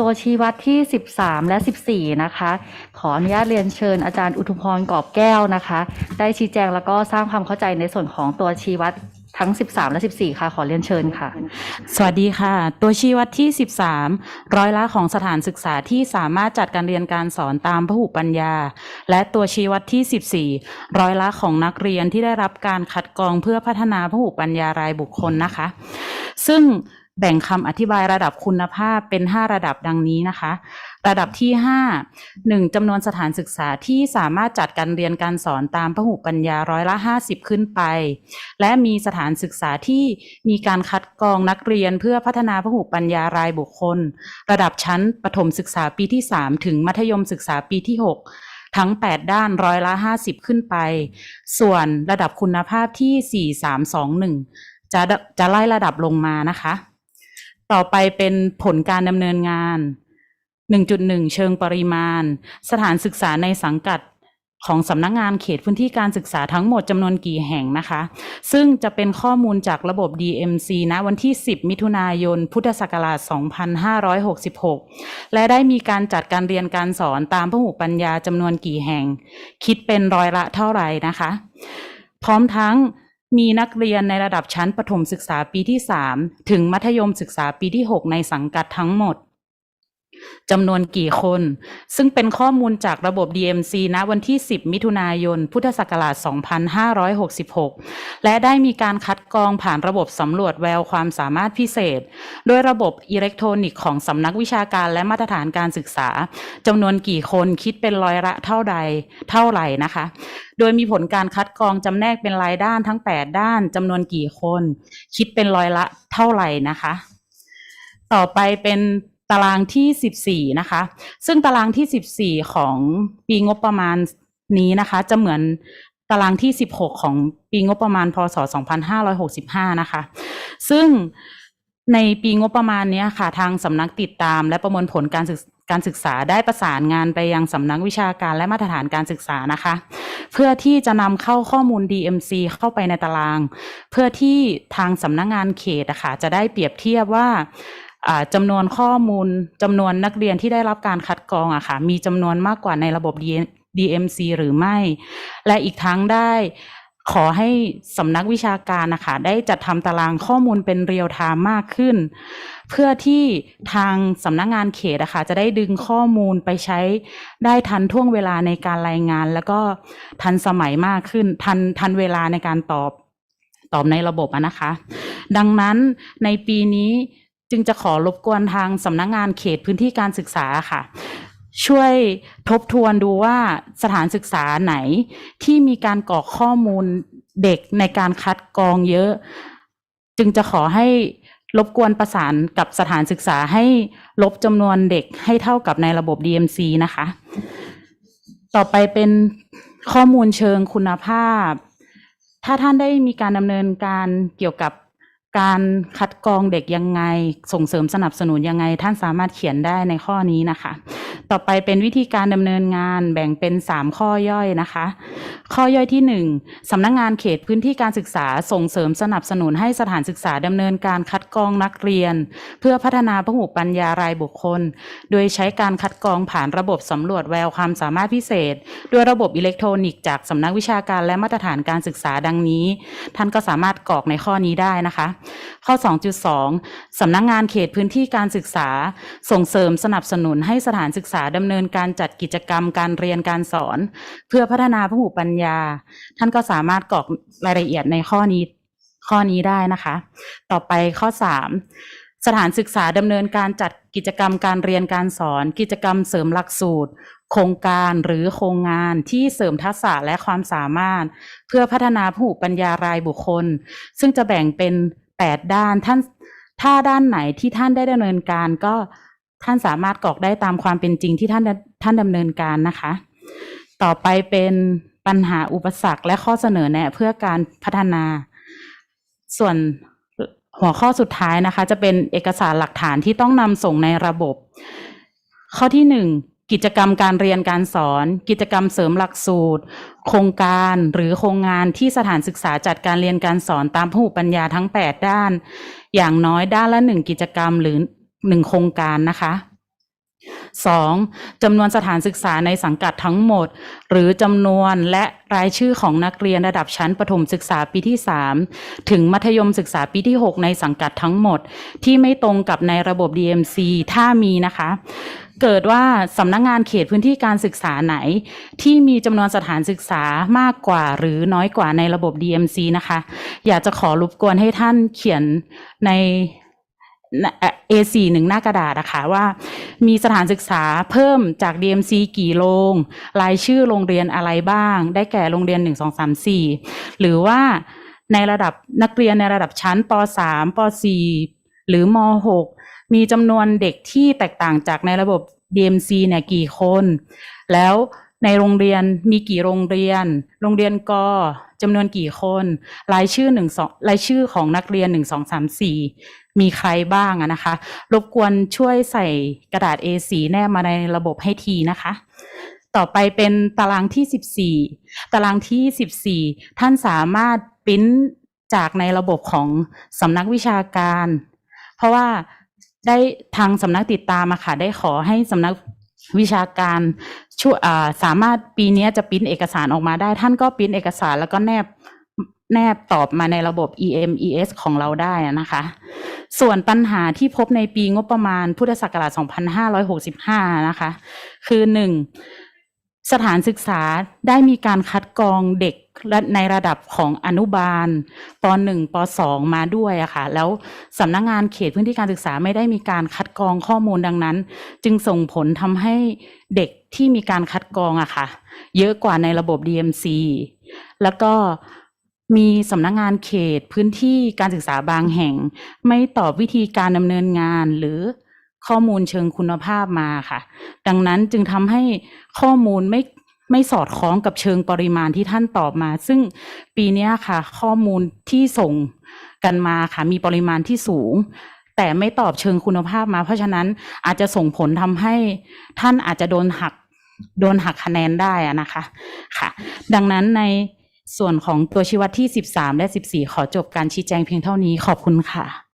ตัวชี้วัดที่ 13 และ 14 นะคะ ขออนุญาตเรียนเชิญอาจารย์อุทุพรกอบแก้วนะคะ ได้ชี้แจงแล้วก็สร้างความเข้าใจในส่วนของตัวชี้วัดทั้ง 13 และ 14 ค่ะ ขอเรียนเชิญค่ะ สวัสดีค่ะ ตัวชี้วัดที่ 13 ร้อยละของสถานศึกษาที่สามารถจัดการเรียนการสอนตามพหุปัญญา และตัวชี้วัดที่ 14 ร้อยละของนักเรียนที่ได้รับการคัดกรองเพื่อพัฒนาพหุปัญญารายบุคคลนะคะ ซึ่ง แบ่งคำอธิบายระดับคุณภาพเป็น 5 ระดับดังนี้นะคะ ระดับที่ 5 1จำนวนสถานศึกษาที่สามารถจัดการเรียนการสอนตามพหุปัญญาร้อยละ 50 ขึ้นไป และมีสถานศึกษาที่มีการคัดกรองนักเรียนเพื่อพัฒนาพหุปัญญารายบุคคล ระดับชั้นประถมศึกษาปีที่ 3 ถึงมัธยมศึกษาปีที่ 6ทั้ง 8 ด้านร้อยละ 50 ขึ้นไป ส่วนระดับคุณภาพที่ 4 3 2 1 จะจะไล่ระดับลงมานะคะ ต่อไปเป็นผลการดำเนินงาน 1.1 เชิงปริมาณ สถานศึกษาในสังกัดของสำนักงงานเขตพื้นที่การศึกษาทั้งหมดจำนวนกี่แห่งนะคะ ซึ่งจะเป็นข้อมูลจากระบบ DMC ณวันที่ 10 มิถุนายน พุทธศักราช 2566 และได้มีการจัดการเรียนการสอนตามพหุปัญญาจำนวนกี่แห่ง คิดเป็นร้อยละเท่าไหร่นะคะ พร้อมทั้ง มีนักเรียนในระดับชั้นประถมศึกษาปีที่ 3 ถึงมัธยมศึกษาปีที่ 6 ในสังกัดทั้งหมด จำนวนกี่คน ซึ่งเป็นข้อมูลจากระบบ DMC ณวันที่ 10 มิถุนายน พุทธศักราช 2566 และได้มีการคัดกรองผ่านระบบสำรวจแววความสามารถพิเศษ โดยระบบอิเล็กทรอนิกส์ของสำนักวิชาการและมาตรฐานการศึกษาจำนวนกี่คนคิดเป็นร้อยละเท่าใดเท่าไหร่นะคะ โดยมีผลการคัดกรองจำแนกเป็นรายด้านทั้ง 8 ด้านจำนวนกี่คน คิดเป็นร้อยละเท่าไหร่นะคะ ต่อไปเป็น ตารางที่ 14 นะคะ ซึ่งตารางที่ 14 ของปีงบประมาณนี้นะคะ จะเหมือนตารางที่ 16 ของปีงบประมาณพศ 2565 นะคะ ซึ่งในปีงบประมาณนี้ค่ะ ทางสำนักติดตามและประมินผลการศึกการศึกษาได้ประสานงานไปยังสำนักวิชาการและมาตรฐานการศึกษานะคะ เพื่อที่จะนำเข้าข้อมูล DMC เข้าไปในตาราง เพื่อที่ทางสำนักงานเขตอะคะจะได้เปรียบเทียบว่า จำนวนข้อมูลจำนวนนักเรียนที่ได้รับการคัดกรองอะค่ะมีจำนวนมากกว่าในระบบ DMC หรือไม่ และอีกทั้งได้ขอให้สำนักวิชาการนะคะได้จัดทำตารางข้อมูลเป็นเรียลไทม์มากขึ้น เพื่อที่ทางสำนักงานเขตนะคะจะได้ดึงข้อมูลไปใช้ได้ทันท่วงเวลาในการรายงาน แล้วก็ทันสมัยมากขึ้น ทันทันเวลาในการตอบตอบในระบบอะนะคะ ดังนั้นในปีนี้ จึงจะขอรบกวนทางสำนักงานเขตพื้นที่การศึกษาค่ะ ช่วยทบทวนดูว่าสถานศึกษาไหนที่มีการกรอกข้อมูลเด็กในการคัดกรองเยอะ จึงจะขอให้รบกวนประสานกับสถานศึกษาให้ลบจำนวนเด็กให้เท่ากับในระบบ DMC นะคะ ต่อไปเป็นข้อมูลเชิงคุณภาพ ถ้าท่านได้มีการดำเนินการเกี่ยวกับ การคัดกรองเด็กยังไง ส่งเสริมสนับสนุนยังไง ท่านสามารถเขียนได้ในข้อนี้นะคะ ต่อไปเป็นวิธีการดำเนินงานแบ่งเป็น 3 ข้อย่อยนะคะ ข้อย่อยที่ 1สำนักงานเขตพื้นที่การศึกษาส่งเสริมสนับสนุนให้สถานศึกษาดำเนินการคัดกรองนักเรียน เพื่อพัฒนาพหุปัญญารายบุคคล โดยใช้การคัดกรองผ่านระบบสำรวจแววความสามารถพิเศษ ด้วยระบบอิเล็กทรอนิกส์จากสำนักวิชาการและมาตรฐานการศึกษาดังนี้ ท่านก็สามารถกรอกในข้อนี้ได้นะคะ ข้อ 2.2สำนักงานเขตพื้นที่การศึกษา ส่งเสริมสนับสนุนให้สถานศึกษาดำเนินการจัดกิจกรรมการเรียนการสอน เพื่อพัฒนาพหุปัญญา ท่านก็สามารถกรอกรายละเอียดในข้อนี้ข้อนี้ได้นะคะ ต่อไปข้อ 3 สถานศึกษาดำเนินการจัดกิจกรรมการเรียนการสอน กิจกรรมเสริมหลักสูตร โครงการหรือโครงงานที่เสริมทักษะและความสามารถ เพื่อพัฒนาผู้ปัญญารายบุคคล ซึ่งจะแบ่งเป็นแปดด้านท่านถ้าด้านไหนที่ท่านได้ดำเนินการก็ ท่านสามารถกรอกได้ตามความเป็นจริงที่ท่านท่านดำเนินการนะคะ ต่อไปเป็นปัญหาอุปสรรคและข้อเสนอแนะเพื่อการพัฒนา ส่วนหัวข้อสุดท้ายนะคะ จะเป็นเอกสารหลักฐานที่ต้องนำส่งในระบบ ข้อที่หนึ่งกิจกรรมการเรียนการสอน กิจกรรมเสริมหลักสูตร โครงการหรือโครงงานที่สถานศึกษาจัดการเรียนการสอนตามผู้ปัญญาทั้ง 8 ด้าน อย่างน้อยด้านละหนึ่งกิจกรรมหรือ หนึ่งโครงการนะคะ 2. จำนวนสถานศึกษาในสังกัดทั้งหมด หรือจำนวนและรายชื่อของนักเรียนระดับชั้นประถมศึกษาปีที่ 3 ถึงมัธยมศึกษาปีที่ 6 ในสังกัดทั้งหมด ที่ไม่ตรงกับในระบบ DMC ถ้ามีนะคะ เกิดว่าสำนักงานเขตพื้นที่การศึกษาไหน ที่มีจำนวนสถานศึกษามากกว่าหรือน้อยกว่าในระบบ DMC นะคะ อยากจะขอรบกวนให้ท่านเขียนใน A4 หนึ่งหน้ากระดาษนะคะว่ามีสถานศึกษาเพิ่มจาก DMC กี่โรงรายชื่อโรงเรียนอะไรบ้าง ได้แก่โรงเรียน 1 2 3 4 หรือว่าในระดับนักเรียนในระดับชั้นป .3 ป .4 หรือม .6 มีจำนวนเด็กที่แตกต่างจากในระบบ DMC เนี่ยกี่คน แล้ว ในโรงเรียนมีกี่โรงเรียน โรงเรียนกจำนวนกี่คน รายชื่อหนึ่งสองรายชื่อของนักเรียนหนึ่งสองสามสี่มีใครบ้างอะนะคะ รบกวนช่วยใส่กระดาษ A4 แนบมาในระบบให้ทีนะคะ ต่อไปเป็นตารางที่ 14 ตารางที่ 14 ท่านสามารถปริ้นจากในระบบของสำนักวิชาการ เพราะว่าได้ทางสำนักติดตามอะค่ะ ได้ขอให้สำนัก วิชาการช่วยสามารถปีนี้จะปริ้นเอกสารออกมาได้ ท่านก็ปริ้นเอกสารแล้วก็แนบแนบตอบมาในระบบ EMES ของเราได้นะคะ ส่วนปัญหาที่พบในปีงบประมาณพุทธศักราช 2565 นะคะ คือหนึ่ง สถานศึกษาได้มีการคัดกรองเด็กและในระดับของอนุบาลป .1 ป .2 มาด้วยอะค่ะ แล้วสำนักงงานเขตพื้นที่การศึกษาไม่ได้มีการคัดกรองข้อมูลดังนั้น จึงส่งผลทำให้เด็กที่มีการคัดกรองอะค่ะ เยอะกว่าในระบบ DMC แล้วก็มีสำนักงานเขตพื้นที่การศึกษาบางแห่ง ไม่ตอบวิธีการดำเนินงานหรือ ข้อมูลเชิงคุณภาพมาค่ะ ดังนั้นจึงทำให้ข้อมูลไม่ไม่สอดคล้องกับเชิงปริมาณที่ท่านตอบมา ซึ่งปีนี้ค่ะ ข้อมูลที่ส่งกันมาค่ะ มีปริมาณที่สูง แต่ไม่ตอบเชิงคุณภาพมา เพราะฉะนั้นอาจจะส่งผลทำให้ท่านอาจจะโดนหักโดนหักคะแนนได้นะคะค่ะ ดังนั้นในส่วนของตัวชี้วัดที่ 13 และ 14 ขอจบการชี้แจงเพียงเท่านี้ขอบคุณค่ะ